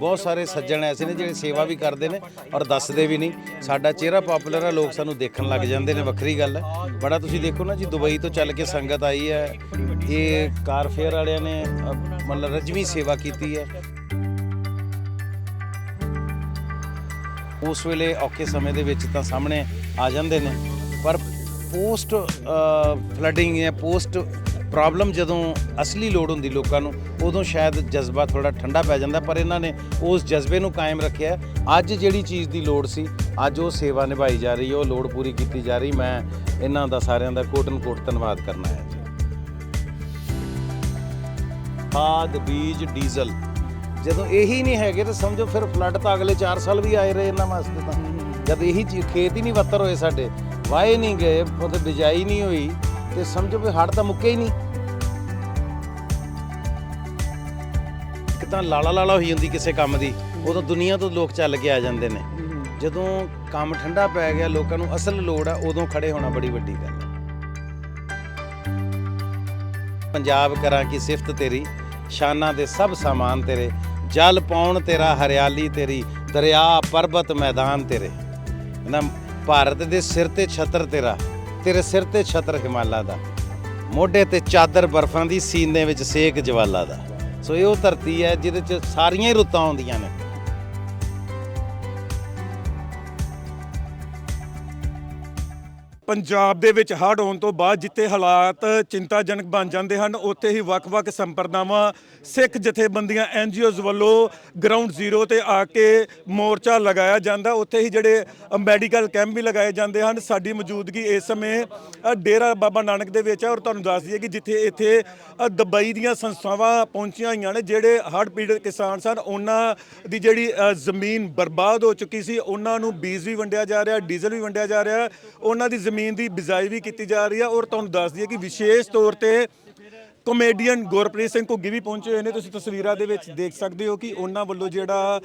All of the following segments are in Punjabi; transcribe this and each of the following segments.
ਬਹੁਤ ਸਾਰੇ ਸੱਜਣ ਐਸੇ ਨੇ ਜਿਹੜੇ ਸੇਵਾ ਵੀ ਕਰਦੇ ਨੇ ਔਰ ਦੱਸਦੇ ਵੀ ਨਹੀਂ। ਸਾਡਾ ਚਿਹਰਾ ਪਪੂਲਰ ਆ, ਲੋਕ ਸਾਨੂੰ ਦੇਖਣ ਲੱਗ ਜਾਂਦੇ ਨੇ, ਵੱਖਰੀ ਗੱਲ ਹੈ ਬੜਾ ਤੁਸੀਂ ਦੇਖੋ ਨਾ ਜੀ, ਦੁਬਈ ਤੋਂ ਚੱਲ ਕੇ ਸੰਗਤ ਆਈ ਹੈ। ਇਹ ਕਾਰ ਫੇਅਰ ਵਾਲਿਆਂ ਨੇ ਮਤਲਬ ਰਜਵੀ ਸੇਵਾ ਕੀਤੀ ਹੈ। ਉਸ ਵੇਲੇ ਔਖੇ ਸਮੇਂ ਦੇ ਵਿੱਚ ਤਾਂ ਸਾਹਮਣੇ ਆ ਜਾਂਦੇ ਨੇ। ਪਰ ਪੋਸਟ ਫਲੱਡਿੰਗ ਹੈ ਪੋਸਟ ਪ੍ਰੋਬਲਮ ਜਦੋਂ ਅਸਲੀ ਲੋੜ ਹੁੰਦੀ ਲੋਕਾਂ ਨੂੰ, ਉਦੋਂ ਸ਼ਾਇਦ ਜਜ਼ਬਾ ਥੋੜਾ ਠੰਡਾ ਪੈ ਜਾਂਦਾ, ਪਰ ਇਹਨਾਂ ਨੇ ਉਸ ਜਜ਼ਬੇ ਨੂੰ ਕਾਇਮ ਰੱਖਿਆ। ਅੱਜ ਜਿਹੜੀ ਚੀਜ਼ ਦੀ ਲੋੜ ਸੀ, ਅੱਜ ਉਹ ਸੇਵਾ ਨਿਭਾਈ ਜਾ ਰਹੀ ਹੈ ਉਹ ਲੋੜ ਪੂਰੀ ਕੀਤੀ ਜਾ ਰਹੀ, ਮੈਂ ਇਹਨਾਂ ਦਾ ਸਾਰਿਆਂ ਦਾ ਕੋਟਨ ਕੋਟ ਧੰਨਵਾਦ ਕਰਨਾ ਹੈ ਜੀ। ਖਾਦ, ਬੀਜ, ਡੀਜ਼ਲ, ਜਦੋਂ ਇਹੀ ਨਹੀਂ ਹੈਗੇ ਤਾਂ ਸਮਝੋ ਫਿਰ ਫਲੱਡ ਤਾਂ ਅਗਲੇ 4 ਸਾਲ ਵੀ ਆਏ ਰਹੇ ਇਹਨਾਂ ਵਾਸਤੇ ਤਾਂ। ਜਦ ਇਹੀ ਚੀਜ਼ ਖੇਤ ਹੀ ਨਹੀਂ ਵੱਤਰ ਹੋਏ ਸਾਡੇ, ਵਾਏ ਨਹੀਂ ਗਏ, ਉਹਦੇ ਬਿਜਾਈ ਨਹੀਂ ਹੋਈ। ਤੇ ਸਮਝੋ ਵੀ ਹੜ ਤਾਂ ਮੁੱਕੇ ਹੀ ਨਹੀਂ। ਇੱਕ ਤਾਂ ਲਾਲਾ ਲਾਲਾ ਹੋਈ ਹੁੰਦੀ ਕਿਸੇ ਕੰਮ ਦੀ ਉਦੋਂ ਦੁਨੀਆ ਤੋਂ ਲੋਕ ਚੱਲ ਕੇ ਆ ਜਾਂਦੇ ਨੇ। ਜਦੋਂ ਕੰਮ ਠੰਡਾ ਪੈ ਗਿਆ, ਲੋਕਾਂ ਨੂੰ ਅਸਲ ਲੋੜ ਆ, ਉਦੋਂ ਖੜੇ ਹੋਣਾ ਬੜੀ ਵੱਡੀ ਗੱਲ ਹੈ ਪੰਜਾਬ ਕਰਾਂ ਕੀ ਸਿਫਤ ਤੇਰੀ, ਸ਼ਾਨਾਂ ਦੇ ਸਭ ਸਾਮਾਨ ਤੇਰੇ, ਜਲ ਪਾਉਣ ਤੇਰਾ, ਹਰਿਆਲੀ ਤੇਰੀ, ਦਰਿਆ, ਪਰਬਤ, ਮੈਦਾਨ ਤੇਰੇ। ਨਾ ਭਾਰਤ ਦੇ ਸਿਰ ਤੇ ਛਤਰ ਤੇਰਾ ਤੇਰੇ ਸਿਰ ਤੇ ਛਤਰ ਹਿਮਾਲਾ ਦਾ, ਮੋਢੇ ਤੇ ਚਾਦਰ ਬਰਫਾਂ ਦੀ ਸੀਨੇ ਵਿੱਚ ਸੇਕ ਜਵਾਲਾ ਦਾ। ਸੋ ਇਹ ਉਹ ਧਰਤੀ ਹੈ ਜਿਹਦੇ ਚ ਸਾਰੀਆਂ ਹੀ ਰੁੱਤਾਂ ਆਉਂਦੀਆਂ ਨੇ। ਪੰਜਾਬ ਦੇ ਵਿੱਚ ਹੜ੍ਹ ਆਉਣ ਤੋਂ ਬਾਅਦ ਜਿੱਥੇ ਹਾਲਾਤ ਚਿੰਤਾਜਨਕ ਬਣ ਜਾਂਦੇ ਹਨ ਉੱਥੇ ਹੀ ਵੱਖ-ਵੱਖ ਸੰਪਰਦਾਵਾਂ ਸਿੱਖ ਜਥੇਬੰਦੀਆਂ ਐਨਜੀਓਜ਼ ਵੱਲੋਂ ਗਰਾਊਂਡ ਜ਼ੀਰੋ ਤੇ ਆ ਕੇ ਮੋਰਚਾ ਲਗਾਇਆ ਜਾਂਦਾ। ਉੱਥੇ ਹੀ ਜਿਹੜੇ ਮੈਡੀਕਲ ਕੈਂਪ ਵੀ ਲਗਾਏ ਜਾਂਦੇ ਹਨ। ਸਾਡੀ ਮੌਜੂਦਗੀ ਇਸ ਸਮੇਂ ਅ, ਡੇਰਾ ਬਾਬਾ ਨਾਨਕ ਦੇ ਵਿੱਚ ਹੈ ਔਰ ਤੁਹਾਨੂੰ ਦੱਸ ਦਈਏ ਕਿ ਜਿੱਥੇ ਇੱਥੇ ਅ, ਦੁਬਈ ਦੀਆਂ ਸੰਸਥਾਵਾਂ ਪਹੁੰਚੀਆਂ ਹੋਈਆਂ ਨੇ ਜਿਹੜੇ ਹੜ੍ਹ ਪੀੜਤ ਕਿਸਾਨ ਸਨ ਉਹਨਾਂ ਦੀ ਜਿਹੜੀ ਅ, ਜ਼ਮੀਨ ਬਰਬਾਦ ਹੋ ਚੁੱਕੀ ਸੀ। ਉਹਨਾਂ ਨੂੰ ਬੀਜ ਵੀ ਵੰਡਿਆ ਜਾ ਰਿਹਾ ਡੀਜ਼ਲ ਵੀ ਵੰਡਿਆ ਜਾ ਰਿਹਾ। ਉਹਨਾਂ ਦੀ ਜ਼ਮੀਨ ਦੀ ਬਿਜਾਈ ਵੀ ਕੀਤੀ ਜਾ ਰਹੀ ਹੈ ਔਰ ਤੁਹਾਨੂੰ ਦੱਸ ਦਈਏ ਕਿ ਵਿਸ਼ੇਸ਼ ਤੌਰ ਤੇ ਕਮੇਡੀਅਨ ਗੁਰਪ੍ਰੀਤ ਸਿੰਘ ਘੁੱਗੀ ਵੀ ਪਹੁੰਚੇ ਹੋਏ ਨੇ। ਤੁਸੀਂ ਤਸਵੀਰਾਂ ਦੇ ਵਿੱਚ ਦੇਖ ਸਕਦੇ ਹੋ ਕਿ ਉਹਨਾਂ ਵੱਲੋਂ ਜਿਹੜਾ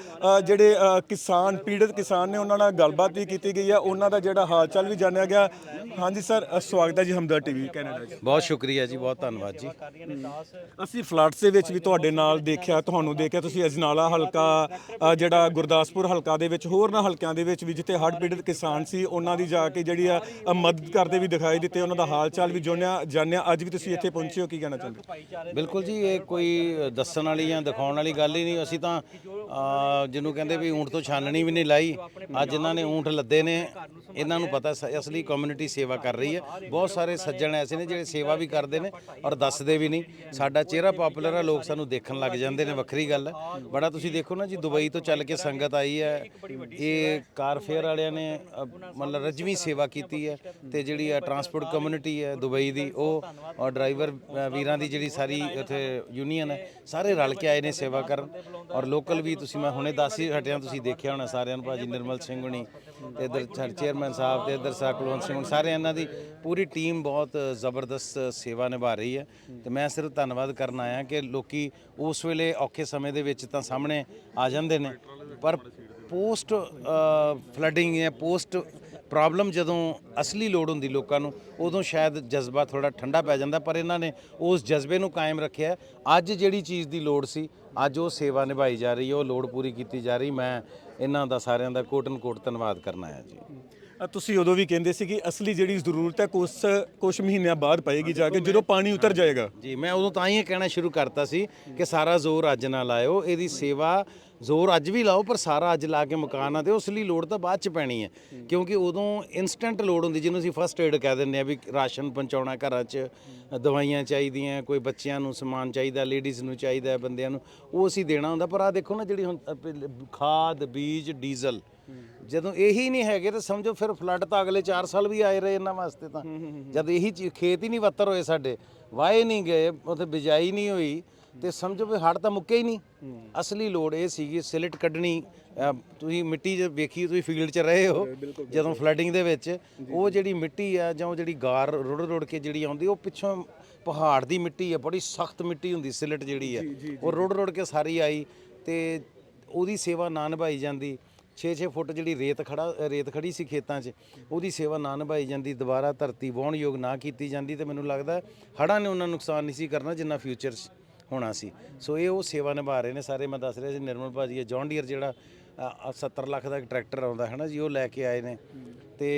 ਜਿਹੜੇ ਕਿਸਾਨ ਪੀੜਤ ਕਿਸਾਨ ਨੇ ਉਹਨਾਂ ਨਾਲ ਗੱਲਬਾਤ ਵੀ ਕੀਤੀ ਗਈ ਹੈ। ਉਹਨਾਂ ਦਾ ਜਿਹੜਾ ਹਾਲ ਚਾਲ ਵੀ ਜਾਣਿਆ ਗਿਆ। ਹਾਂਜੀ ਸਰ ਸਵਾਗਤ ਹੈ ਜੀ ਹਮਦਰ ਟੀਵੀ ਕੈਨੇਡਾ 'ਚ। ਬਹੁਤ ਸ਼ੁਕਰੀਆ ਜੀ ਬਹੁਤ ਧੰਨਵਾਦ ਜੀ। ਅਸੀਂ ਫਲੱਡਸ ਦੇ ਵਿੱਚ ਵੀ ਤੁਹਾਡੇ ਨਾਲ ਦੇਖਿਆ ਤੁਹਾਨੂੰ ਦੇਖਿਆ। ਤੁਸੀਂ ਅਜਨਾਲਾ ਹਲਕਾ ਜਿਹੜਾ ਗੁਰਦਾਸਪੁਰ ਹਲਕਾ ਦੇ ਵਿੱਚ ਹੋਰ ਨਾ ਹਲਕਿਆਂ ਦੇ ਵਿੱਚ ਵੀ ਜਿੱਥੇ ਹੜ੍ਹ ਪੀੜਤ ਕਿਸਾਨ ਸੀ ਉਹਨਾਂ ਦੀ ਜਾ ਕੇ ਜਿਹੜੀ ਆ ਮਦਦ ਕਰਦੇ ਵੀ ਦਿਖਾਈ ਦਿੱਤੇ ਉਹਨਾਂ ਦਾ ਹਾਲ ਚਾਲ ਵੀ ਜਾਣਿਆ ਜਾਣਿਆ। ਅੱਜ ਵੀ ਤੁਸੀਂ ਇੱਥੇ ਪਹੁੰਚੇ ਹੋ ਕੀ ਕਹਿਣਾ ਚਾਹੁੰਦੇ ਬਿਲਕੁਲ ਜੀ, ਇਹ ਕੋਈ ਦੱਸਣ ਵਾਲੀ ਜਾਂ ਦਿਖਾਉਣ ਵਾਲੀ ਗੱਲ ਹੀ ਨਹੀਂ। ਅਸੀਂ ਤਾਂ ਜਿਹਨੂੰ ਕਹਿੰਦੇ ਵੀ ਊਂਠ ਤੋਂ ਛਾਨਣੀ ਵੀ ਨਹੀਂ ਲਾਈ। ਅੱਜ ਇਹਨਾਂ ਨੇ ਊਂਠ ਲੱਦੇ ਨੇ। ਇਹਨਾਂ ਨੂੰ ਪਤਾ ਅਸਲੀ ਕਮਿਊਨਿਟੀ ਸੇਵਾ ਕਰ ਰਹੀ ਹੈ। ਬਹੁਤ ਸਾਰੇ ਸੱਜਣ ਐਸੇ ਨੇ ਜਿਹੜੇ ਸੇਵਾ ਵੀ ਕਰਦੇ ਨੇ ਔਰ ਦੱਸਦੇ ਵੀ ਨਹੀਂ। ਸਾਡਾ ਚਿਹਰਾ ਪਪੂਲਰ ਆ, ਲੋਕ ਸਾਨੂੰ ਦੇਖਣ ਲੱਗ ਜਾਂਦੇ ਨੇ, ਵੱਖਰੀ ਗੱਲ ਹੈ। ਬੜਾ ਤੁਸੀਂ ਦੇਖੋ ਨਾ ਜੀ, ਦੁਬਈ ਤੋਂ ਚੱਲ ਕੇ ਸੰਗਤ ਆਈ ਹੈ। ਇਹ ਕਾਰ ਫੇਅਰ ਵਾਲਿਆਂ ਨੇ ਮਤਲਬ ਰਜਵੀ ਸੇਵਾ ਕੀਤੀ ਹੈ ਤੇ ਜਿਹੜੀ ਆ ਟਰਾਂਸਪੋਰਟ ਕਮਿਊਨਿਟੀ ਹੈ ਦੁਬਈ ਦੀ, ਉਹ, ਔਰ ਡਰਾਈਵਰ ਵੀਰਾਂ ਵੀਰਾਂ ਦੀ ਜਿਹੜੀ ਸਾਰੀ ਉੱਥੇ ਯੂਨੀਅਨ ਹੈ ਸਾਰੇ ਰਲ ਕੇ ਆਏ ਨੇ ਸੇਵਾ ਕਰਨ। ਔਰ ਲੋਕਲ ਵੀ ਤੁਸੀਂ ਮੈਂ ਹੁਣੇ ਦੱਸ ਹੀ ਹਟਿਆ ਤੁਸੀਂ ਦੇਖਿਆ ਹੋਣਾ ਸਾਰਿਆਂ ਨੂੰ ਭਾਜੀ ਨਿਰਮਲ ਸਿੰਘ ਹੁਣੀ ਤੇ ਇਧਰ ਚੇਅਰਮੈਨ ਸਾਹਿਬ ਤੇ ਇਧਰ ਸਾਕਲਵੰਤ ਸਿੰਘ ਹੁਣੀ, ਸਾਰੇ ਇਹਨਾਂ ਦੀ ਪੂਰੀ ਟੀਮ ਬਹੁਤ ਜ਼ਬਰਦਸਤ ਸੇਵਾ ਨਿਭਾ ਰਹੀ ਹੈ। ਤੇ ਮੈਂ ਸਿਰਫ ਧੰਨਵਾਦ ਕਰਨ ਆਇਆ ਕਿ ਲੋਕੀ ਉਸ ਵੇਲੇ ਔਖੇ ਸਮੇਂ ਦੇ ਵਿੱਚ ਤਾਂ ਸਾਹਮਣੇ ਆ ਜਾਂਦੇ ਨੇ। ਪਰ ਪੋਸਟ ਫਲੱਡਿੰਗ ਜਾਂ ਪੋਸਟ ਪ੍ਰੋਬਲਮ ਜਦੋਂ ਅਸਲੀ ਲੋੜ ਹੁੰਦੀ ਲੋਕਾਂ ਨੂੰ, ਉਦੋਂ ਸ਼ਾਇਦ ਜਜ਼ਬਾ ਥੋੜਾ ਠੰਡਾ ਪੈ ਜਾਂਦਾ, ਪਰ ਇਹਨਾਂ ਨੇ ਉਸ ਜਜ਼ਬੇ ਨੂੰ ਕਾਇਮ ਰੱਖਿਆ ਅੱਜ ਜਿਹੜੀ ਚੀਜ਼ ਦੀ ਲੋੜ ਸੀ, ਅੱਜ ਉਹ ਸੇਵਾ ਨਿਭਾਈ ਜਾ ਰਹੀ ਹੈ, ਉਹ ਲੋੜ ਪੂਰੀ ਕੀਤੀ ਜਾ ਰਹੀ। ਮੈਂ ਇਹਨਾਂ ਦਾ ਸਾਰਿਆਂ ਦਾ ਕੋਟਨ ਕੋਟ ਧੰਨਵਾਦ ਕਰਨਾ ਹੈ ਜੀ। ਤੁਸੀਂ ਉਦੋਂ ਵੀ ਕਹਿੰਦੇ ਸੀ ਕਿ ਅਸਲੀ ਜਿਹੜੀ ਜ਼ਰੂਰਤ ਹੈ ਕੁਝ ਕੁਝ ਮਹੀਨਿਆਂ ਬਾਅਦ ਪਏਗੀ ਜਾ ਕੇ ਜਦੋਂ ਪਾਣੀ ਉਤਰ ਜਾਏਗਾ। ਜੀ ਮੈਂ ਉਦੋਂ ਤਾਂ ਹੀ ਇਹ ਕਹਿਣਾ ਸ਼ੁਰੂ ਕਰਤਾ ਸੀ ਕਿ ਸਾਰਾ ਜ਼ੋਰ ਅੱਜ ਨਾ ਲਾਇਓ ਇਹਦੀ ਸੇਵਾ ਜ਼ੋਰ ਅੱਜ ਵੀ ਲਾਓ ਪਰ ਸਾਰਾ ਅੱਜ ਲਾ ਕੇ ਮੁਕਾ ਨਾ ਦਿਓ ਉਸ ਲਈ ਲੋੜ ਤਾਂ ਬਾਅਦ ਚ ਪੈਣੀ ਹੈ। ਕਿਉਂਕਿ ਉਦੋਂ ਇਨਸਟੈਂਟ ਲੋੜ ਹੁੰਦੀ ਜਿਹਨੂੰ ਅਸੀਂ ਫਸਟ ਏਡ ਕਹਿ ਦਿੰਦੇ ਆ ਵੀ ਰਾਸ਼ਨ ਪਹੁੰਚਾਉਣਾ ਘਰਾਂ 'ਚ ਦਵਾਈਆਂ ਚਾਹੀਦੀਆਂ ਕੋਈ ਬੱਚਿਆਂ ਨੂੰ ਸਮਾਨ ਚਾਹੀਦਾ ਲੇਡੀਜ਼ ਨੂੰ ਚਾਹੀਦਾ ਬੰਦਿਆਂ ਨੂੰ ਉਹ ਅਸੀਂ ਦੇਣਾ ਹੁੰਦਾ ਪਰ ਆ ਦੇਖੋ ਨਾ ਜਿਹੜੀ ਹੁਣ ਖਾਦ ਬੀਜ ਡੀਜ਼ਲ ਜਦੋਂ ਇਹੀ ਨਹੀਂ ਹੈਗੇ ਤਾਂ ਸਮਝੋ ਫਿਰ ਫਲੱਡ ਤਾਂ ਅਗਲੇ 4 ਸਾਲ ਵੀ ਆਏ ਰਹੇ ਇਹਨਾਂ ਵਾਸਤੇ ਤਾਂ। ਜਦ ਇਹੀ ਖੇਤ ਹੀ ਨਹੀਂ ਵੱਤਰ ਹੋਏ ਸਾਡੇ ਵਾਏ ਨਹੀਂ ਗਏ ਉੱਥੇ ਬਿਜਾਈ ਨਹੀਂ ਹੋਈ ਤੇ ਸਮਝੋ ਵੀ ਹੜ ਤਾਂ ਮੁੱਕੇ ਹੀ ਨਹੀਂ। ਅਸਲੀ ਲੋੜ ਇਹ ਸੀਗੀ ਸਿਲਟ ਕੱਢਣੀ ਅਹ ਤੁਸੀਂ ਮਿੱਟੀ ਜੇ ਵੇਖੀ ਤੁਸੀਂ ਫੀਲਡ 'ਚ ਰਹੇ ਹੋ ਜਦੋਂ ਫਲੱਡਿੰਗ ਦੇ ਵਿੱਚ ਉਹ ਜਿਹੜੀ ਮਿੱਟੀ ਆ ਜਾਂ ਉਹ ਜਿਹੜੀ ਗਾਰ ਰੁੜ ਰੁੜ ਕੇ ਜਿਹੜੀ ਆਉਂਦੀ ਉਹ ਪਿੱਛੋਂ ਪਹਾੜ ਦੀ ਮਿੱਟੀ ਆ ਬੜੀ ਸਖਤ ਮਿੱਟੀ ਹੁੰਦੀ ਸਿਲਟ ਜਿਹੜੀ ਆ। ਉਹ ਰੁੜ ਰੁੜ ਕੇ ਸਾਰੀ ਆਈ ਤੇ ਉਹਦੀ ਸੇਵਾ ਨਾ ਨਿਭਾਈ ਜਾਂਦੀ। 6-6 ਫੁੱਟ ਜਿਹੜੀ ਰੇਤ ਖੜਾ ਰੇਤ ਖੜੀ ਸੀ ਖੇਤਾਂ 'ਚ ਉਹਦੀ ਸੇਵਾ ਨਾ ਨਿਭਾਈ ਜਾਂਦੀ ਦੁਬਾਰਾ ਧਰਤੀ ਵਾਹੁਣ ਯੋਗ ਨਾ ਕੀਤੀ ਜਾਂਦੀ ਤੇ ਮੈਨੂੰ ਲੱਗਦਾ ਹੜ੍ਹਾਂ ਨੇ ਉਹਨਾਂ ਨੁਕਸਾਨ ਨਹੀਂ ਸੀ ਕਰਨਾ ਜਿੰਨਾ ਫਿਊਚਰ 'ਚ ਹੋਣਾ ਸੀ। ਸੋ ਇਹ ਉਹ ਸੇਵਾ ਨਿਭਾ ਰਹੇ ਨੇ ਸਾਰੇ ਮੈਂ ਦੱਸ ਰਿਹਾ ਸੀ ਨਿਰਮਲ ਭਾਜੀ ਇਹ ਜੌਨ ਡੀਅਰ ਜਿਹੜਾ ਅ, 70 ਲੱਖ ਦਾ ਇੱਕ ਟਰੈਕਟਰ ਆਉਂਦਾ ਹੈ ਨਾ ਜੀ ਉਹ ਲੈ ਕੇ ਆਏ ਨੇ। ਤੇ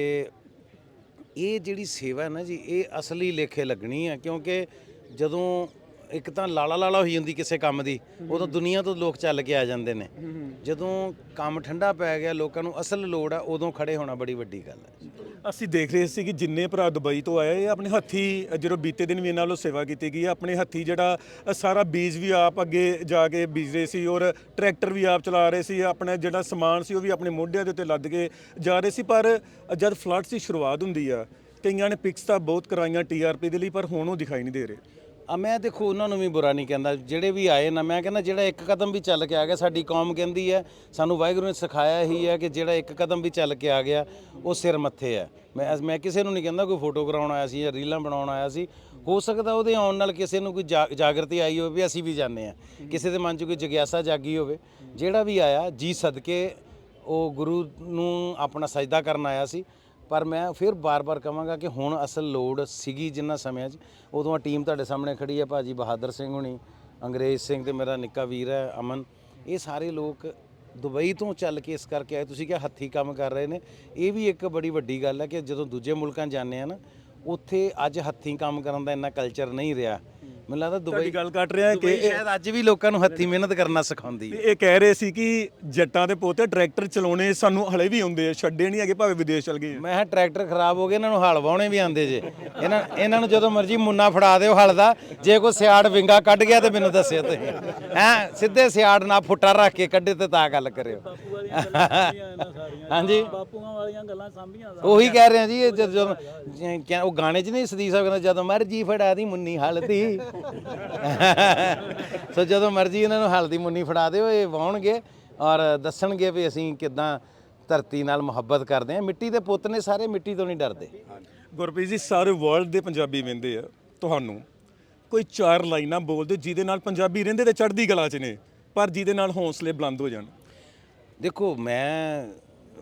ਇਹ ਜਿਹੜੀ ਸੇਵਾ ਹੈ ਨਾ ਜੀ ਇਹ ਅਸਲੀ ਲੇਖੇ ਲੱਗਣੀ ਹੈ ਕਿਉਂਕਿ ਜਦੋਂ ਇੱਕ ਤਾਂ ਲਾਲਾ ਲਾਲਾ ਹੋਈ ਜਾਂਦੀ ਕਿਸੇ ਕੰਮ ਦੀ ਉਦੋਂ ਦੁਨੀਆ ਤੋਂ ਲੋਕ ਚੱਲ ਕੇ ਆ ਜਾਂਦੇ ਨੇ। ਜਦੋਂ ਕੰਮ ਠੰਡਾ ਪੈ ਗਿਆ ਲੋਕਾਂ ਨੂੰ ਅਸਲ ਲੋੜ ਆ ਉਦੋਂ ਖੜੇ ਹੋਣਾ ਬੜੀ ਵੱਡੀ ਗੱਲ ਹੈ ਅਸੀਂ ਦੇਖ ਰਹੇ ਸੀ ਕਿ ਜਿੰਨੇ ਭਰਾ ਦੁਬਈ ਤੋਂ ਆਏ ਇਹ ਆਪਣੇ ਹੱਥੀ ਜਦੋਂ ਬੀਤੇ ਦਿਨ ਵੀ ਇਹਨਾਂ ਵੱਲੋਂ ਸੇਵਾ ਕੀਤੀ ਗਈ ਹੈ ਆਪਣੇ ਹੱਥੀ ਜਿਹੜਾ ਸਾਰਾ ਬੀਜ ਵੀ ਆਪ ਅੱਗੇ ਜਾ ਕੇ ਬੀਜ ਰਹੇ ਸੀ ਔਰ ਟਰੈਕਟਰ ਵੀ ਆਪ ਚਲਾ ਰਹੇ ਸੀ ਆਪਣਾ ਜਿਹੜਾ ਸਮਾਨ ਸੀ ਉਹ ਵੀ ਆਪਣੇ ਮੋਢਿਆਂ ਦੇ ਉੱਤੇ ਲੱਦ ਕੇ ਜਾ ਰਹੇ ਸੀ ਪਰ ਜਦ ਫਲੱਡ ਦੀ ਸ਼ੁਰੂਆਤ ਹੁੰਦੀ ਆ ਕਈਆਂ ਨੇ ਪਿਕਸ ਤਾਂ ਬਹੁਤ ਕਰਾਈਆਂ ਟੀਆਰਪੀ ਦੇ ਲਈ ਪਰ ਹੁਣ ਉਹ ਦਿਖਾਈ ਨਹੀਂ ਦੇ ਰਹੇ। ਆ, ਮੈਂ ਦੇਖੋ, ਉਹਨਾਂ ਨੂੰ ਵੀ ਬੁਰਾ ਨਹੀਂ ਕਹਿੰਦਾ। ਜਿਹੜੇ ਵੀ ਆਏ ਨਾ, ਮੈਂ ਕਹਿੰਦਾ, ਜਿਹੜਾ ਇੱਕ ਕਦਮ ਵੀ ਚੱਲ ਕੇ ਆ ਗਿਆ, ਸਾਡੀ ਕੌਮ ਕਹਿੰਦੀ ਹੈ, ਸਾਨੂੰ ਵਾਹਿਗੁਰੂ ਨੇ ਸਿਖਾਇਆ ਹੀ ਹੈ ਕਿ ਜਿਹੜਾ ਇੱਕ ਕਦਮ ਵੀ ਚੱਲ ਕੇ ਆ ਗਿਆ, ਉਹ ਸਿਰ ਮੱਥੇ ਹੈ। ਮੈਂ ਮੈਂ ਕਿਸੇ ਨੂੰ ਨਹੀਂ ਕਹਿੰਦਾ ਕੋਈ ਫੋਟੋ ਕਰਾਉਣ ਆਇਆ ਸੀ ਜਾਂ ਰੀਲਾਂ ਬਣਾਉਣ ਆਇਆ ਸੀ। ਹੋ ਸਕਦਾ ਉਹਦੇ ਆਉਣ ਨਾਲ ਕਿਸੇ ਨੂੰ ਕੋਈ ਜਾ- ਜਾਗਰਤੀ ਆਈ ਹੋਵੇ ਵੀ ਅਸੀਂ ਵੀ ਜਾਂਦੇ ਆ ਕਿਸੇ ਦੇ ਮਨ 'ਚ ਕੋਈ ਜਗਿਆਸਾ ਜਾਗੀ ਹੋਵੇ। ਜਿਹੜਾ ਵੀ ਆਇਆ, ਜੀ ਸਦਕੇ ਉਹ ਗੁਰੂ ਨੂੰ ਆਪਣਾ ਸਜਦਾ ਕਰਨ ਆਇਆ ਸੀ। ਪਰ ਮੈਂ ਫਿਰ ਬਾਰ-ਬਾਰ ਕਹਾਂਗਾ ਕਿ ਹੁਣ ਅਸਲ ਲੋੜ ਸੀਗੀ ਜਿੰਨਾ ਸਮਿਆਂ 'ਚ, ਉਦੋਂ ਆ ਟੀਮ ਤੁਹਾਡੇ ਸਾਹਮਣੇ ਖੜੀ ਹੈ ਭਾਜੀ ਬਹਾਦਰ ਸਿੰਘ ਹੁਣੀ, ਅੰਗਰੇਜ਼ ਸਿੰਘ ਤੇ ਮੇਰਾ ਨਿੱਕਾ ਵੀਰ ਹੈ, ਅਮਨ। ਇਹ ਸਾਰੇ ਲੋਕ ਦੁਬਈ ਤੋਂ ਚੱਲ ਕੇ ਇਸ ਕਰਕੇ ਆਏ, ਤੁਸੀਂ ਕਿਹਾ ਹੱਥੀ ਕੰਮ ਕਰ ਰਹੇ ਨੇ। ਇਹ ਵੀ ਇੱਕ ਬੜੀ ਵੱਡੀ ਗੱਲ ਹੈ ਕਿ ਜਦੋਂ ਦੂਜੇ ਮੁਲਕਾਂ ਜਾਂਦੇ ਆ ਨਾ, ਉੱਥੇ ਅੱਜ ਹੱਥੀਂ ਕੰਮ ਕਰਨ ਦਾ ਇੰਨਾ ਕਲਚਰ ਨਹੀਂ ਰਿਹਾ। ਮੈਨੂੰ ਲੱਗਦਾ ਦੁਬਈ ਤੁਹਾਡੀ ਗੱਲ ਕੱਟ ਰਿਹਾ ਕਿ ਦੁਬਈ ਸ਼ਾਇਦ ਅੱਜ ਵੀ ਲੋਕਾਂ ਨੂੰ ਹੱਥੀ ਮਿਹਨਤ ਕਰਨਾ ਸਿਖਾਉਂਦੀ ਹੈ। ਇਹ ਕਹਿ ਰਹੇ ਸੀ ਕਿ ਜੱਟਾਂ ਦੇ ਪੋਤੇ ਟਰੈਕਟਰ ਚਲਾਉਣੇ ਸਾਨੂੰ ਹਲੇ ਵੀ ਆਉਂਦੇ ਆ ਛੱਡੇ ਨਹੀਂ ਹੈਗੇ ਭਾਵੇਂ ਵਿਦੇਸ਼ ਚਲ ਗਏ ਆ। ਮੈਂ ਕਿਹਾ ਟਰੈਕਟਰ ਖਰਾਬ ਹੋ ਗਏ ਇਹਨਾਂ ਨੂੰ ਹਲ ਵਾਉਣੇ ਵੀ ਆਂਦੇ ਜੇ। ਇਹਨਾਂ ਇਹਨਾਂ ਨੂੰ ਜਦੋਂ ਮਰਜ਼ੀ ਮੁੰਨਾ ਫੜਾ ਦਿਓ ਹਲ ਦਾ ਜੇ ਕੋਈ ਸਿਆੜ ਵਿੰਗਾ ਕੱਢ ਗਿਆ ਤੇ ਮੈਨੂੰ ਦੱਸਿਓ ਤੁਸੀਂ। ਹੈਂ ਸਿੱਧੇ ਸਿਆੜ ਨਾਲ ਫੁੱਟਾ ਰੱਖ ਕੇ ਕੱਢੇ ਤੇ ਤਾਂ ਗੱਲ ਕਰਿਓ। ਹਾਂਜੀ। ਬਾਪੂਆਂ ਵਾਲੀਆਂ ਗੱਲਾਂ ਸਾਂਭੀਆਂ ਉਹੀ ਕਹਿ ਰਹੇ ਆ ਜੀ ਇਹ ਜਦ- ਜਦੋਂ ਜ- ਕਿਆ ਉਹ ਗਾਣੇ 'ਚ ਨਹੀਂ ਸਦੀਕ ਸਾਹਿਬ ਕਹਿੰਦਾ ਜਦੋਂ ਮਰਜ਼ੀ ਫੜਾ ਦੀ ਮੁੰਨੀ ਹਲਦੀ। ਸੋ ਜਦੋਂ ਮਰਜ਼ੀ ਇਹਨਾਂ ਨੂੰ ਹਲਦੀ ਮੁੰਨੀ ਫੜਾ ਦਿਓ ਇਹ ਵਾਉਣਗੇ ਔਰ ਦੱਸਣਗੇ ਵੀ ਅਸੀਂ ਕਿਦਾਂ ਧਰਤੀ ਨਾਲ ਮੁਹੱਬਤ ਕਰਦੇ ਹਾਂ। ਮਿੱਟੀ ਦੇ ਪੁੱਤ ਨੇ ਸਾਰੇ ਮਿੱਟੀ ਤੋਂ ਨਹੀਂ ਡਰਦੇ। ਗੁਰਪ੍ਰੀਤ ਜੀ ਸਾਰੇ ਵਰਲਡ ਦੇ ਪੰਜਾਬੀ ਵੰਦੇ ਆ ਤੁਹਾਨੂੰ। ਕੋਈ ਚਾਰ ਲਾਈਨਾਂ ਬੋਲ ਦਿਓ ਜਿਹਦੇ ਨਾਲ ਪੰਜਾਬੀ ਰਹਿੰਦੇ ਤੇ ਚੜ੍ਹਦੀ ਕਲਾ 'ਚ ਨੇ ਪਰ ਜਿਹਦੇ ਨਾਲ ਹੌਸਲੇ ਬੁਲੰਦ ਹੋ ਜਾਣ। ਦੇਖੋ ਮੈਂ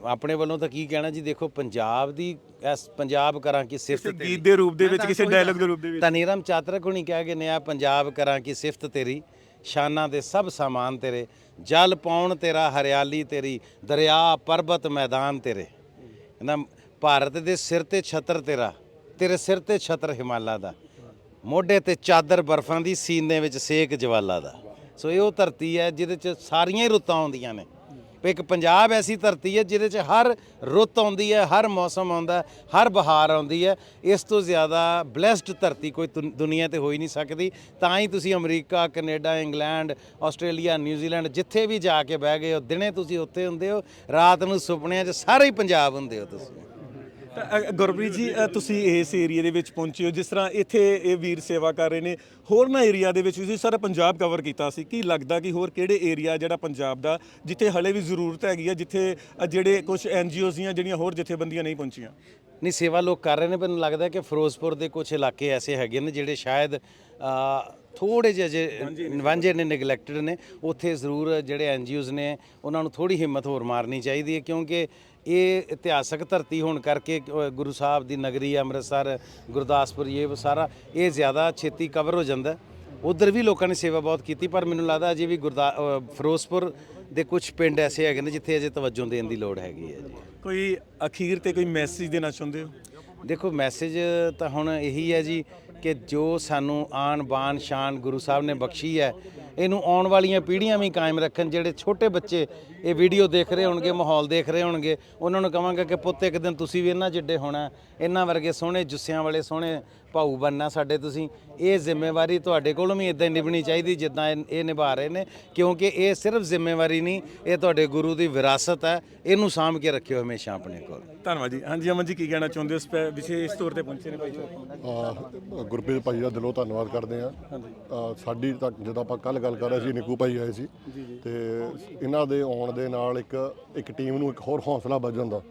ਆਪਣੇ ਵੱਲੋਂ ਤਾਂ ਕੀ ਕਹਿਣਾ ਜੀ ਦੇਖੋ ਪੰਜਾਬ ਦੀ ਇਸ ਪੰਜਾਬ ਕਰਾਂ ਕੀ ਸਿਫਤ ਕਿਸੇ ਗੀਤ ਦੇ ਰੂਪ ਦੇ ਵਿੱਚ ਕਿਸੇ ਡਾਇਲੌਗ ਦੇ ਰੂਪ ਦੇ ਵਿੱਚ। ਤਨੀਰਮ ਚਾਤਰਕ ਹੁਣੀ ਕਹਿ ਗਏ ਨੇ ਆ ਪੰਜਾਬ ਕਰਾਂ ਕੀ ਸਿਫਤ ਤੇਰੀ ਸ਼ਾਨਾਂ ਦੇ ਸਭ ਸਾਮਾਨ ਤੇਰੇ ਜਲ ਪਾਉਣ ਤੇਰਾ ਹਰਿਆਲੀ ਤੇਰੀ ਦਰਿਆ ਪਰਬਤ ਮੈਦਾਨ ਤੇਰੇ। ਕਹਿੰਦਾ ਭਾਰਤ ਦੇ ਸਿਰ ਤੇ ਛਤਰ ਤੇਰਾ ਤੇਰੇ ਸਿਰ ਤੇ ਛਤਰ ਹਿਮਾਲਾ ਦਾ। ਮੋਢੇ ਤੇ ਚਾਦਰ ਬਰਫਾਂ ਦੀ ਸੀਨੇ ਵਿੱਚ ਸੇਕ ਜਵਾਲਾ ਦਾ। ਸੋ ਇਹ ਉਹ ਧਰਤੀ ਹੈ ਜਿਹਦੇ 'ਚ ਸਾਰੀਆਂ ਹੀ ਰੁੱਤਾਂ ਆਉਂਦੀਆਂ ਨੇ। ਇੱਕ ਪੰਜਾਬ ਐਸੀ ਧਰਤੀ ਹੈ ਜਿਹਦੇ 'ਚ ਹਰ ਰੁੱਤ ਆਉਂਦੀ ਹੈ, ਹਰ ਮੌਸਮ ਆਉਂਦਾ ਹਰ ਬਹਾਰ ਆਉਂਦੀ ਹੈ। ਇਸ ਤੋਂ ਜ਼ਿਆਦਾ ਬਲੈਸਡ ਧਰਤੀ ਕੋਈ ਦੁਨ- ਦੁਨੀਆ ਤੇ ਹੋ ਹੀ ਨਹੀਂ ਸਕਦੀ। ਤਾਂ ਹੀ ਤੁਸੀਂ America, Canada, England, Australia, New Zealand ਜਿੱਥੇ ਵੀ ਜਾ ਕੇ ਬਹਿ ਗਏ ਹੋ, ਦਿਨੇ ਤੁਸੀਂ ਉੱਥੇ ਹੁੰਦੇ ਹੋ, ਰਾਤ ਨੂੰ ਸੁਪਨਿਆਂ 'ਚ ਸਾਰੇ ਹੀ ਪੰਜਾਬ ਹੁੰਦੇ ਹੋ ਤੁਸੀਂ। ਤਾਂ, ਅ, ਗੁਰਪ੍ਰੀਤ ਜੀ ਅ, ਤੁਸੀਂ ਇਸ ਏਰੀਆ ਦੇ ਵਿੱਚ ਪਹੁੰਚੇ ਹੋ ਜਿਸ ਤਰ੍ਹਾਂ ਇੱਥੇ ਇਹ ਵੀਰ ਸੇਵਾ ਕਰ ਰਹੇ ਨੇ। ਹੋਰ ਨਾ ਏਰੀਆ ਦੇ ਵਿੱਚ ਤੁਸੀਂ ਸਾਰਾ ਪੰਜਾਬ ਕਵਰ ਕੀਤਾ ਸੀ। ਕੀ ਲੱਗਦਾ ਕਿ ਹੋਰ ਕਿਹੜੇ ਏਰੀਆ ਜਿਹੜਾ ਪੰਜਾਬ ਦਾ ਜਿੱਥੇ ਹਲੇ ਵੀ ਜ਼ਰੂਰਤ ਹੈਗੀ ਆ ਜਿੱਥੇ ਅ, ਜਿਹੜੇ ਕੁਝ ਐਨਜੀਓਜ਼ ਦੀਆਂ ਜਿਹੜੀਆਂ ਹੋਰ ਜਥੇਬੰਦੀਆਂ ਨਹੀਂ ਪਹੁੰਚੀਆਂ? ਨਹੀਂ ਸੇਵਾ ਲੋਕ ਕਰ ਰਹੇ ਨੇ ਪਰ ਮੈਨੂੰ ਲੱਗਦਾ ਕਿ ਫਿਰੋਜ਼ਪੁਰ ਦੇ ਕੁਝ ਇਲਾਕੇ ਐਸੇ ਹੈਗੇ ਨੇ ਜਿਹੜੇ ਸ਼ਾਇਦ ਥੋੜੇ ਜਿਹੇ ਜੇ ਵਾਂਝੇ ਨੇ। ਨੈਗਲੈਕਟਡ ਨੇ ਉੱਥੇ ਜ਼ਰੂਰ ਜਿਹੜੇ ਐਨਜੀਓਜ਼ ਨੇ ਉਹਨਾਂ ਨੂੰ ਥੋੜੀ ਹਿੰਮਤ ਹੋਰ ਮਾਰਨੀ ਚਾਹੀਦੀ ਹੈ ਕਿਉਂਕਿ ਇਹ ਇਤਿਹਾਸਕ ਧਰਤੀ ਹੋਣ ਕਰਕੇ ਗੁਰੂ ਸਾਹਿਬ ਦੀ ਨਗਰੀ ਅੰਮ੍ਰਿਤਸਰ ਗੁਰਦਾਸਪੁਰ ਇਹ ਸਾਰਾ ਇਹ ਜ਼ਿਆਦਾ ਛੇਤੀ ਕਵਰ ਹੋ ਜਾਂਦਾ ਉਧਰ ਵੀ ਲੋਕਾਂ ਨੇ ਸੇਵਾ ਬਹੁਤ ਕੀਤੀ ਪਰ ਮੈਨੂੰ ਲੱਗਦਾ ਅਜੇ ਵੀ ਗੁਰਦਾ ਫਿਰੋਜ਼ਪੁਰ ਦੇ ਕੁਝ ਪਿੰਡ ਐਸੇ ਹੈਗੇ ਨੇ ਜਿੱਥੇ ਅਜੇ ਤਵੱਜੋ ਦੇਣ ਦੀ ਲੋੜ ਹੈਗੀ ਹੈ ਜੀ। ਕੋਈ ਅਖੀਰ ਤੇ ਕੋਈ ਮੈਸੇਜ ਦੇਣਾ ਚਾਹੁੰਦੇ ਹੋ? ਦੇਖੋ ਮੈਸੇਜ ਤਾਂ ਹੁਣ ਇਹੀ ਹੈ ਜੀ ਕਿ ਜੋ ਸਾਨੂੰ ਆਨ ਬਾਨ ਸ਼ਾਨ ਗੁਰੂ ਸਾਹਿਬ ਨੇ ਬਖਸ਼ੀ ਹੈ ਇਹਨੂੰ ਆਉਣ ਵਾਲੀਆਂ ਪੀੜ੍ਹੀਆਂ ਵੀ ਕਾਇਮ ਰੱਖਣ, ਜਿਹੜੇ ਛੋਟੇ ਬੱਚੇ ਇਹ ਵੀਡੀਓ ਦੇਖ ਰਹੇ ਹੋਣਗੇ, ਮਾਹੌਲ ਦੇਖ ਰਹੇ ਹੋਣਗੇ, ਉਹਨਾਂ ਨੂੰ ਕਹਾਂਗਾ ਕਿ ਪੁੱਤ ਇੱਕ ਦਿਨ ਤੁਸੀਂ ਵੀ ਇਹਨਾਂ ਜਿੱਡੇ ਹੋਣਾ, ਇਹਨਾਂ ਵਰਗੇ ਸੋਹਣੇ ਜੁੱਸਿਆਂ ਵਾਲੇ, ਸੋਹਣੇ ਭਾਊ ਬੰਨਾ ਸਾਡੇ ਤੁਸੀਂ। ਇਹ ਜ਼ਿੰਮੇਵਾਰੀ ਤੁਹਾਡੇ ਕੋਲੋਂ ਵੀ ਇਦਾਂ ਨਿਭਣੀ ਚਾਹੀਦੀ ਜਿੱਦਾਂ ਇਹ ਇਹ ਨਿਭਾ ਰਹੇ ਨੇ। ਕਿਉਂਕਿ ਇਹ ਸਿਰਫ ਜ਼ਿੰਮੇਵਾਰੀ ਨਹੀਂ ਇਹ ਤੁਹਾਡੇ ਗੁਰੂ ਦੀ ਵਿਰਾਸਤ ਹੈ। ਇਹਨੂੰ ਸਾਂਭ ਕੇ ਰੱਖਿਓ ਹਮੇਸ਼ਾ ਆਪਣੇ ਕੋਲ। ਧੰਨਵਾਦ ਜੀ। ਹਾਂਜੀ ਅਮਨ ਜੀ ਕੀ ਕਹਿਣਾ ਚਾਹੁੰਦੇ ਹੋ ਇਸ ਪੈ- ਵਿਸ਼ੇਸ਼ ਤੌਰ ਤੇ ਪਹੁੰਚੇ ਨੇ ਭਾਈ ਸਾਹਿਬ? ਅਹ ਗੁਰਪ੍ਰੀਤ ਭਾਈ ਦਾ ਦਿਲੋਂ ਧੰਨਵਾਦ ਕਰਦੇ ਆ ਸਾਡੀ ਤਾਂ ਜਦੋਂ ਆਪਾਂ ਕੱਲ ਗੱਲ ਕਰ ਰਹੇ ਸੀ ਨਿੱਕੂ ਭਾਈ ਆਏ ਸੀ। ਤੇ ਇਹਨਾਂ ਦੇ ਆਉਣ ਦੇ ਨਾਲ ਇੱਕ ਇੱਕ ਟੀਮ ਨੂੰ ਇੱਕ ਹੋਰ ਹੌਸਲਾ ਵੱਜ ਜਾਂਦਾ।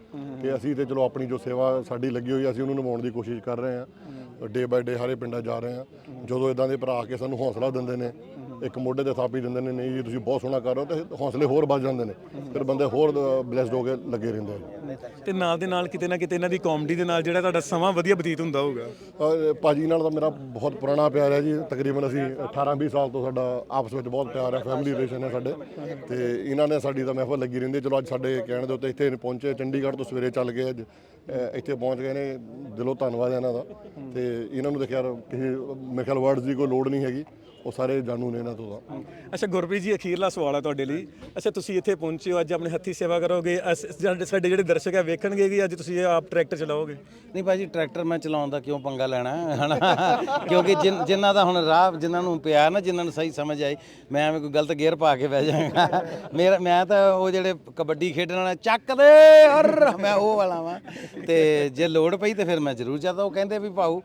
ਕਿ ਅਸੀਂ ਤੇ ਚਲੋ ਆਪਣੀ ਜੋ ਸੇਵਾ ਸਾਡੀ ਲੱਗੀ ਹੋਈ ਆ, ਅਸੀਂ ਉਹਨੂੰ ਨਿਭਾਉਣ ਦੀ ਕੋਸ਼ਿਸ਼ ਕਰ ਰਹੇ ਆ ਡੇ ਬਾਏ ਡੇ ਹਰੇ ਪਿੰਡਾਂ ਜਾ ਰਹੇ ਆ ਜਦੋਂ ਇਦਾਂ ਦੇ ਭਰਾ ਆ ਕੇ ਸਾਨੂੰ ਹੌਸਲਾ ਦਿੰਦੇ ਨੇ ਇੱਕ ਮੋਢੇ ਤੇ ਥਾਪੀ ਦਿੰਦੇ ਨੇ ਨਹੀਂ ਜੀ ਤੁਸੀਂ ਬਹੁਤ ਸੋਹਣਾ ਕਰ ਰਹੇ ਹੋ ਤੇ ਹੌਸਲੇ ਹੋਰ ਵੱਧ ਜਾਂਦੇ ਨੇ। ਫਿਰ ਬੰਦੇ ਹੋਰ ਬਲੈਸਡ ਹੋ ਕੇ ਲੱਗੇ ਰਹਿੰਦੇ ਆ ਤੇ ਨਾਲ ਦੇ ਨਾਲ ਕਿਤੇ ਨਾ ਕਿਤੇ ਇਹਨਾਂ ਦੀ ਕਾਮੇਡੀ ਦੇ ਨਾਲ ਜਿਹੜਾ ਤੁਹਾਡਾ ਸਮਾਂ ਵਧੀਆ ਬਤੀਤ ਹੁੰਦਾ ਹੋਊਗਾ। ਭਾਜੀ ਨਾਲ ਤਾਂ ਮੇਰਾ ਬਹੁਤ ਪੁਰਾਣਾ ਪਿਆਰ ਹੈ ਜੀ। ਤਕਰੀਬਨ ਅਸੀਂ 18 20 ਸਾਲ ਤੋਂ ਸਾਡਾ ਆਪਸ ਵਿੱਚ ਬਹੁਤ ਪਿਆਰ ਹੈ ਫੈਮਿਲੀ ਰਿਲੇਸ਼ਨ ਹੈ ਸਾਡੇ। ਤੇ ਇਹਨਾਂ ਨੇ ਸਾਡੀ ਤਾਂ ਮਹਿਫਲ ਲੱਗੀ ਰਹਿੰਦੀ। ਚਲੋ ਅੱਜ ਸਾਡੇ ਕਹਿਣ ਦੇ ਉੱਤੇ ਇੱਥੇ ਪਹੁੰਚੇ ਚੰਡੀਗੜ੍ਹ ਤੋਂ ਸਵੇਰੇ ਚੱਲ ਗਏ ਅੱਜ। ਇੱਥੇ ਪਹੁੰਚ ਗਏ ਨੇ। ਦਿਲੋਂ ਧੰਨਵਾਦ ਇਹਨਾਂ ਦਾ। ਤੇ ਇਹਨਾਂ ਨੂੰ ਦੇਖਿਆ ਕਿਸੇ ਮੇਰੇ ਖਿਆਲ ਵਰਡਸ ਦੀ ਕੋਈ ਲੋੜ ਨਹੀਂ ਹੈਗੀ। ਉਹ ਸਾਰੇ ਜਾਣੂ ਨੇ ਇਹਨਾਂ ਤੋਂ ਤਾਂ। ਅੱਛਾ ਗੁਰਪ੍ਰੀਤ ਜੀ ਅਖੀਰਲਾ ਸਵਾਲ ਹੈ ਤੁਹਾਡੇ ਲਈ। ਅੱਛਾ ਤੁਸੀਂ ਇੱਥੇ ਪਹੁੰਚੇ ਹੋ ਅੱਜ ਆਪਣੇ ਹੱਥੀ ਸੇਵਾ ਕਰੋਗੇ। ਅਸ- ਸਾਡੇ ਸਾਡੇ ਜਿਹੜੇ ਦਰਸ਼ਕ ਹੈ ਵੇਖਣਗੇ ਕਿ ਅੱਜ ਤੁਸੀਂ ਇਹ ਆਪ ਟਰੈਕਟਰ ਚਲਾਓਗੇ। ਨਹੀਂ ਭਾਜੀ ਟਰੈਕਟਰ ਮੈਂ ਚਲਾਉਣ ਦਾ ਕਿਉਂ ਪੰਗਾ ਲੈਣਾ ਹੈ, ਹਨਾ? ਕਿਉਂਕਿ ਜਿਨ- ਜਿਨ੍ਹਾਂ ਦਾ ਹੁਣ ਰਾਹ ਜਿਨ੍ਹਾਂ ਨੂੰ ਪਿਆ ਨਾ ਜਿਨ੍ਹਾਂ ਨੂੰ ਸਹੀ ਸਮਝ ਆਈ ਮੈਂ ਐਵੇਂ ਕੋਈ ਗਲਤ ਗੇਅਰ ਪਾ ਕੇ ਬਹਿ ਜਾਵਾਂਗਾ ਮੇਰਾ ਮੈਂ ਤਾਂ ਉਹ ਜਿਹੜੇ ਕਬੱਡੀ ਖੇਡਣ ਵਾਲਾ ਚੱਕ ਦੇ ਹਰ! ਮੈਂ ਉਹ ਵਾਲਾ ਵਾਂ। ਤੇ ਜੇ ਲੋੜ ਪਈ ਤੇ ਫਿਰ ਮੈਂ ਜ਼ਰੂਰ ਜਾਂਦਾ ਉਹ ਕਹਿੰਦੇ ਵੀ ਭਾਊ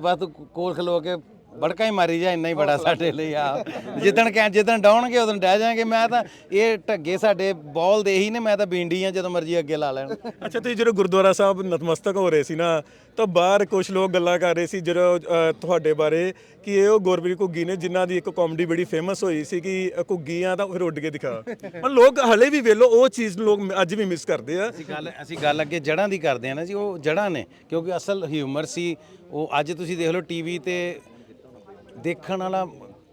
ਬਸ ਤੂੰ ਕੋਲ ਖਲੋ ਕੇ ਬੜਕਾ ਹੀ ਮਾਰੀ ਜਾ ਇੰਨਾ ਹੀ ਬੜਾ ਸਾਡੇ ਲਈ ਆ। ਜਿੱਦਣ ਕਹਿ ਜਿੱਦਣ ਡਾਉਣਗੇ ਉਦੋਂ ਡਹਿ ਜਾਾਂਗੇ। ਮੈਂ ਤਾਂ ਇਹ ਢੱਗੇ ਸਾਡੇ ਬੌਲ ਦੇ ਹੀ ਨੇ ਮੈਂ ਤਾਂ ਬੀਂਡੀ ਆ ਜਦੋਂ ਮਰਜ਼ੀ ਅੱਗੇ ਲਾ ਲੈਣ। ਅੱਛਾ ਤੁਸੀਂ ਜਦੋਂ ਗੁਰਦੁਆਰਾ ਸਾਹਿਬ ਨਤਮਸਤਕ ਹੋ ਰਹੇ ਸੀ ਨਾ ਤਾਂ ਬਾਹਰ ਕੁਝ ਲੋਕ ਗੱਲਾਂ ਕਰ ਰਹੇ ਸੀ ਜਦੋਂ ਤੁਹਾਡੇ ਬਾਰੇ ਕਿ ਇਹ ਉਹ ਗੁਰਪ੍ਰੀਤ ਘੁੱਗੀ ਨੇ ਜਿਨ੍ਹਾਂ ਦੀ ਇੱਕ ਕਾਮੇਡੀ ਬੜੀ ਫੇਮਸ ਹੋਈ ਸੀ ਕਿ ਅ, ਘੁੱਗੀਆਂ ਤਾਂ ਫਿਰ ਉੱਡ ਕੇ ਦਿਖਾ। ਪਰ ਲੋਕ ਹਲੇ ਵੀ ਵੇਲੋ ਉਹ ਚੀਜ਼ ਨੂੰ ਲੋਕ ਅੱਜ ਵੀ ਮਿਸ ਕਰਦੇ ਆ। ਅਸੀਂ ਗੱਲ ਅਸੀਂ ਗੱਲ ਅੱਗੇ ਜੜਾਂ ਦੀ ਕਰਦੇ ਆ ਨਾ ਜੀ ਉਹ ਜੜਾਂ ਨੇ ਕਿਉਂਕਿ ਅਸਲ ਹਿਊਮਰ ਸੀ ਉਹ ਅੱਜ ਤੁਸੀਂ ਦੇਖ ਲਓ ਟੀਵੀ ਤੇ ਦੇਖਣ ਵਾਲਾ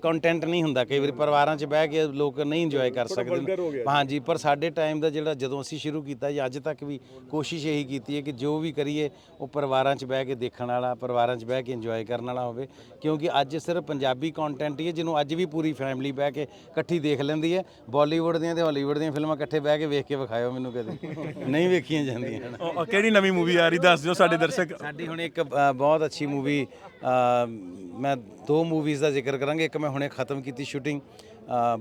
ਕੰਟੈਂਟ ਨਹੀਂ ਹੁੰਦਾ ਕਈ ਵਾਰੀ ਪਰਿਵਾਰਾਂ 'ਚ ਬਹਿ ਕੇ ਲੋਕ ਨਹੀਂ ਇੰਜੋਏ ਕਰ ਸਕਦੇ ਹਾਂਜੀ ਪਰ ਸਾਡੇ ਟਾਈਮ ਦਾ ਜਿਹੜਾ ਜਦੋਂ ਅਸੀਂ ਸ਼ੁਰੂ ਕੀਤਾ ਜੀ ਅੱਜ ਤੱਕ ਵੀ ਕੋਸ਼ਿਸ਼ ਇਹੀ ਕੀਤੀ ਹੈ ਕਿ ਜੋ ਵੀ ਕਰੀਏ ਉਹ ਪਰਿਵਾਰਾਂ 'ਚ ਬਹਿ ਕੇ ਦੇਖਣ ਵਾਲਾ ਪਰਿਵਾਰਾਂ 'ਚ ਬਹਿ ਕੇ ਇੰਜੋਏ ਕਰਨ ਵਾਲਾ ਹੋਵੇ ਕਿਉਂਕਿ ਅੱਜ ਸਿਰਫ ਪੰਜਾਬੀ ਕੰਟੈਂਟ ਹੀ ਹੈ ਜਿਹਨੂੰ ਅੱਜ ਵੀ ਪੂਰੀ ਫੈਮਿਲੀ ਬਹਿ ਕੇ ਇਕੱਠੀ ਦੇਖ ਲੈਂਦੀ ਹੈ। ਬਾਲੀਵੁੱਡ ਦੀਆਂ ਤੇ ਹਾਲੀਵੁੱਡ ਦੀਆਂ ਫਿਲਮਾਂ ਇਕੱਠੇ ਬਹਿ ਕੇ ਵੇਖ ਕੇ ਵਿਖਾਇਓ ਮੈਨੂੰ ਕਦੇ। ਨਹੀਂ ਵੇਖੀਆਂ ਜਾਂਦੀਆਂ। ਕਿਹੜੀ ਨਵੀਂ ਮੂਵੀ ਆ ਰਹੀ ਦੱਸ ਦਿਓ ਸਾਡੇ ਦਰਸ਼ਕ। ਸਾਡੀ ਹੁਣ ਇੱਕ ਬਹੁਤ ਅੱਛੀ ਮੂਵੀ ਮੈਂ ਦੋ ਮੂਵੀਜ਼ ਦਾ ਜ਼ਿਕਰ ਕਰਾਂਗੇ ਇੱਕ ਮੈਂ ਹੁਣੇ ਖਤਮ ਕੀਤੀ ਸ਼ੂਟਿੰਗ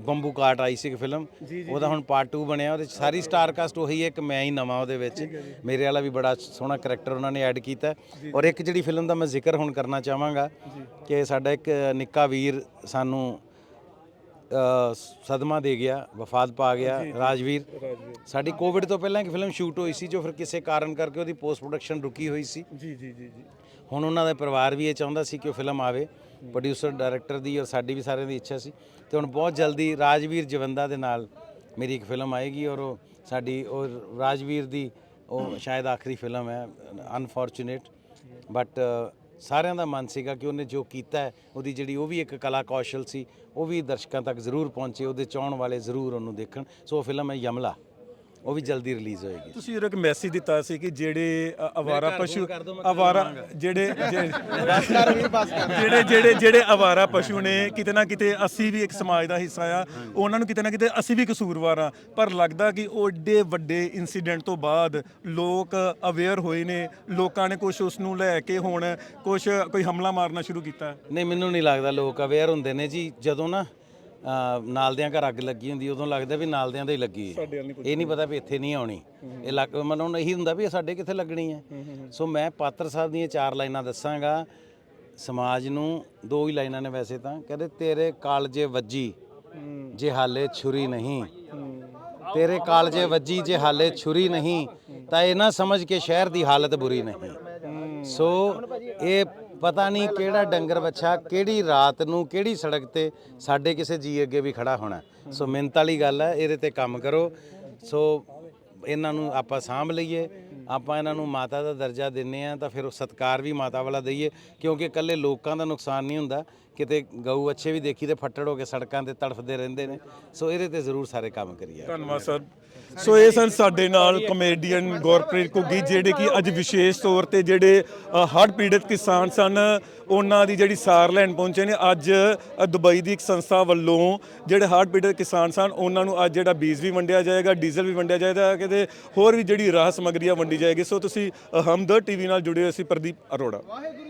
ਬੰਬੂ ਕਾਟ ਆਈ ਸੀ ਇੱਕ ਫਿਲਮ ਉਹਦਾ ਹੁਣ ਪਾਰਟ 2 ਬਣਿਆ ਉਹਦੇ ਸਾਰੀ ਸਟਾਰ ਕਾਸਟ ਉਹੀ ਹੈ ਇੱਕ ਮੈਂ ਹੀ ਨਵਾਂ ਉਹਦੇ ਵਿੱਚ। ਮੇਰੇ ਵਾਲਾ ਵੀ ਬੜਾ ਸੋਹਣਾ ਕਰੈਕਟਰ ਉਹਨਾਂ ਨੇ ਐਡ ਕੀਤਾ। ਔਰ ਇੱਕ ਜਿਹੜੀ ਫਿਲਮ ਦਾ ਮੈਂ ਜ਼ਿਕਰ ਹੁਣ ਕਰਨਾ ਚਾਹਾਂਗਾ ਕਿ ਸਾਡਾ ਇੱਕ ਨਿੱਕਾ ਵੀਰ ਸਾਨੂੰ ਸਦਮਾ ਦੇ ਗਿਆ ਵਫਾਤ ਪਾ ਗਿਆ ਰਾਜਵੀਰ। ਸਾਡੀ ਕੋਵਿਡ ਤੋਂ ਪਹਿਲਾਂ ਇੱਕ ਫਿਲਮ ਸ਼ੂਟ ਹੋਈ ਸੀ ਜੋ ਫਿਰ ਕਿਸੇ ਕਾਰਨ ਕਰਕੇ ਉਹਦੀ ਪੋਸਟ ਪ੍ਰੋਡਕਸ਼ਨ ਰੁਕੀ ਹੋਈ ਸੀ। ਜੀ ਜੀ ਜੀ। ਹੁਣ ਉਹਨਾਂ ਦਾ ਪਰਿਵਾਰ ਵੀ ਇਹ ਚਾਹੁੰਦਾ ਸੀ ਕਿ ਉਹ ਫਿਲਮ ਆਵੇ। ਪ੍ਰੋਡਿਊਸਰ ਡਾਇਰੈਕਟਰ ਦੀ ਔਰ ਸਾਡੀ ਵੀ ਸਾਰਿਆਂ ਦੀ ਇੱਛਾ ਸੀ। ਤੇ ਹੁਣ ਬਹੁਤ ਜਲਦੀ ਰਾਜਵੀਰ ਜਵੰਦਾ ਦੇ ਨਾਲ ਮੇਰੀ ਇੱਕ ਫਿਲਮ ਆਏਗੀ ਔਰ ਉਹ ਸਾਡੀ ਉਹ ਰਾਜਵੀਰ ਦੀ ਉਹ ਸ਼ਾਇਦ ਆਖਰੀ ਫਿਲਮ ਹੈ ਅਨਫੋਰਚੂਨੇਟ ਬਟ ਸਾਰਿਆਂ ਦਾ ਮਨ ਸੀਗਾ ਕਿ ਉਹਨੇ ਜੋ ਕੀਤਾ ਹੈ, ਉਹਦੀ ਜਿਹੜੀ ਉਹ ਵੀ ਇੱਕ ਕਲਾ ਕੌਸ਼ਲ ਸੀ, ਉਹ ਵੀ ਦਰਸ਼ਕਾਂ ਤੱਕ ਜ਼ਰੂਰ ਪਹੁੰਚੇ, ਉਹਦੇ ਚਾਹਣ ਵਾਲੇ ਜ਼ਰੂਰ ਉਹਨੂੰ ਦੇਖਣ। ਸੋ ਉਹ ਫਿਲਮ ਹੈ ਯਮਲਾ। ਉਹ ਵੀ ਜਲਦੀ ਰਿਲੀਜ਼ ਹੋਏਗੀ। ਤੁਸੀਂ ਇੱਕ ਮੈਸੇਜ ਦਿੱਤਾ ਸੀ ਕਿ ਜਿਹੜੇ ਅ, ਅਵਾਰਾ ਪਸ਼ੂ ਅਵਾਰਾ ਜਿਹੜੇ ਜਿਹੜੇ ਜਿਹੜੇ ਜਿਹੜੇ ਅਵਾਰਾ ਪਸ਼ੂ ਨੇ ਕਿਤੇ ਨਾ ਕਿਤੇ ਅਸੀਂ ਵੀ ਇੱਕ ਸਮਾਜ ਦਾ ਹਿੱਸਾ ਆ। ਉਹਨਾਂ ਨੂੰ ਕਿਤੇ ਨਾ ਕਿਤੇ ਅਸੀਂ ਵੀ ਕਸੂਰਵਾਰ ਆ। ਪਰ ਲੱਗਦਾ ਕਿ ਉਹ ਏਡੇ ਵੱਡੇ ਇਨਸੀਡੈਂਟ ਤੋਂ ਬਾਅਦ ਲੋਕ ਅਵੇਅਰ ਹੋਏ ਨੇ। ਲੋਕਾਂ ਨੇ ਕੁਝ ਉਸ ਨੂੰ ਲੈ ਕੇ ਹੁਣ ਕੁਝ ਕੋਈ ਹਮਲਾ ਮਾਰਨਾ ਸ਼ੁਰੂ ਕੀਤਾ। ਨਹੀਂ ਮੈਨੂੰ ਨਹੀਂ ਲੱਗਦਾ ਲੋਕ ਅਵੇਅਰ ਹੁੰਦੇ ਨੇ ਜੀ। ਜਦੋਂ ਨਾ ਅਹ, ਨਾਲਦਿਆਂ ਘਰ ਅੱਗ ਲੱਗੀ ਹੁੰਦੀ ਉਦੋਂ ਲੱਗਦਾ ਵੀ ਨਾਲਦਿਆਂ ਦੇ ਹੀ ਲੱਗੀ ਹੈ। ਇਹ ਨਹੀਂ ਪਤਾ ਵੀ ਇੱਥੇ ਨਹੀਂ ਆਉਣੀ। ਇਹ ਲੱਗ ਮਨ ਹੁਣ ਇਹੀ ਹੁੰਦਾ ਵੀ ਇਹ ਸਾਡੇ ਕਿੱਥੇ ਲੱਗਣੀ ਹੈ। ਸੋ ਮੈਂ ਪਾਤਰ ਸਾਹਿਬ ਦੀਆਂ ਚਾਰ ਲਾਈਨਾਂ ਦੱਸਾਂਗਾ। ਸਮਾਜ ਨੂੰ ਦੋ ਹੀ ਲਾਈਨਾਂ ਨੇ ਵੈਸੇ ਤਾਂ। ਕਹਿੰਦੇ ਤੇਰੇ ਕਾਲਜੇ ਵੱਜੀ ਜੇ ਹਾਲੇ ਛੁਰੀ ਨਹੀਂ। ਤੇਰੇ ਕਾਲਜੇ ਵੱਜੀ ਜੇ ਹਾਲੇ ਛੁਰੀ ਨਹੀਂ ਤਾਂ ਇਹ ਨਾ ਸਮਝ ਕੇ ਸ਼ਹਿਰ ਦੀ ਹਾਲਤ ਬੁਰੀ ਨਹੀਂ। ਸੋ ਇਹ ਪਤਾ ਨਹੀਂ ਕਿਹੜਾ ਡੰਗਰ ਬੱਛਾ ਕਿਹੜੀ ਰਾਤ ਨੂੰ ਕਿਹੜੀ ਸੜਕ ਤੇ ਸਾਡੇ ਕਿਸੇ ਜੀ ਅੱਗੇ ਵੀ ਖੜਾ ਹੋਣਾ। ਸੋ ਮਿਹਨਤ ਵਾਲੀ ਗੱਲ ਹੈ, ਇਹਦੇ ਤੇ ਕੰਮ ਕਰੋ। ਸੋ ਇਹਨਾਂ ਨੂੰ ਆਪਾਂ ਸਾਂਭ ਲਈਏ। ਆਪਾਂ ਇਹਨਾਂ ਨੂੰ ਮਾਤਾ ਦਾ ਦਰਜਾ ਦਿੰਨੇ ਆ ਤਾਂ ਫਿਰ ਉਹ ਸਤਕਾਰ ਵੀ ਮਾਤਾ ਵਾਲਾ ਦਈਏ, ਕਿਉਂਕਿ ਇਕੱਲੇ ਲੋਕਾਂ ਦਾ ਨੁਕਸਾਨ ਨਹੀਂ ਹੁੰਦਾ। ਕਿਤੇ ਗਊ ਅੱਛੇ ਵੀ ਦੇਖੀ ਤੇ ਫੱਟੜ ਹੋ ਕੇ ਸੜਕਾਂ ਤੇ ਤੜਫਦੇ ਰਹਿੰਦੇ ਨੇ। ਸੋ ਇਹਦੇ ਤੇ ਜ਼ਰੂਰ ਸਾਰੇ ਕੰਮ ਕਰੀਏ। ਧੰਨਵਾਦ, ਸਰ। ਸੋ ਇਹ ਸਨ ਸਾਡੇ ਨਾਲ ਕਮੇਡੀਅਨ ਗੁਰਪ੍ਰੀਤ ਘੁੱਗੀ, ਜਿਹੜੇ ਕਿ ਅੱਜ ਵਿਸ਼ੇਸ਼ ਤੌਰ ਤੇ ਜਿਹੜੇ ਹੜ੍ਹ ਪੀੜਤ ਕਿਸਾਨ ਸਨ, ਉਹਨਾਂ ਦੀ ਜਿਹੜੀ ਸਾਰ ਲੈਣ ਪਹੁੰਚੇ ਨੇ। ਅੱਜ ਦੁਬਈ ਦੀ ਇੱਕ ਸੰਸਥਾ ਵੱਲੋਂ ਜਿਹੜੇ ਹੜ੍ਹ ਪੀੜਤ ਕਿਸਾਨ ਸਨ, ਉਹਨਾਂ ਨੂੰ ਅੱਜ ਜਿਹੜਾ ਬੀਜ ਵੀ ਵੰਡਿਆ ਜਾਏਗਾ, ਡੀਜ਼ਲ ਵੀ ਵੰਡਿਆ ਜਾਏਗਾ ਕਿਤੇ ਹੋਰ ਵੀ ਜਿਹੜੀ ਰਾਹ ਸਮੱਗਰੀ ਆ ਵੰਡੀ ਜਾਏਗੀ। ਸੋ ਤੁਸੀਂ ਹਮਦਰ ਹਮਦਰਦ ਟੀਵੀ ਨਾਲ ਜੁੜੇ ਹੋ ਸੀ ਪ੍ਰਦੀਪ ਅਰੋੜਾ।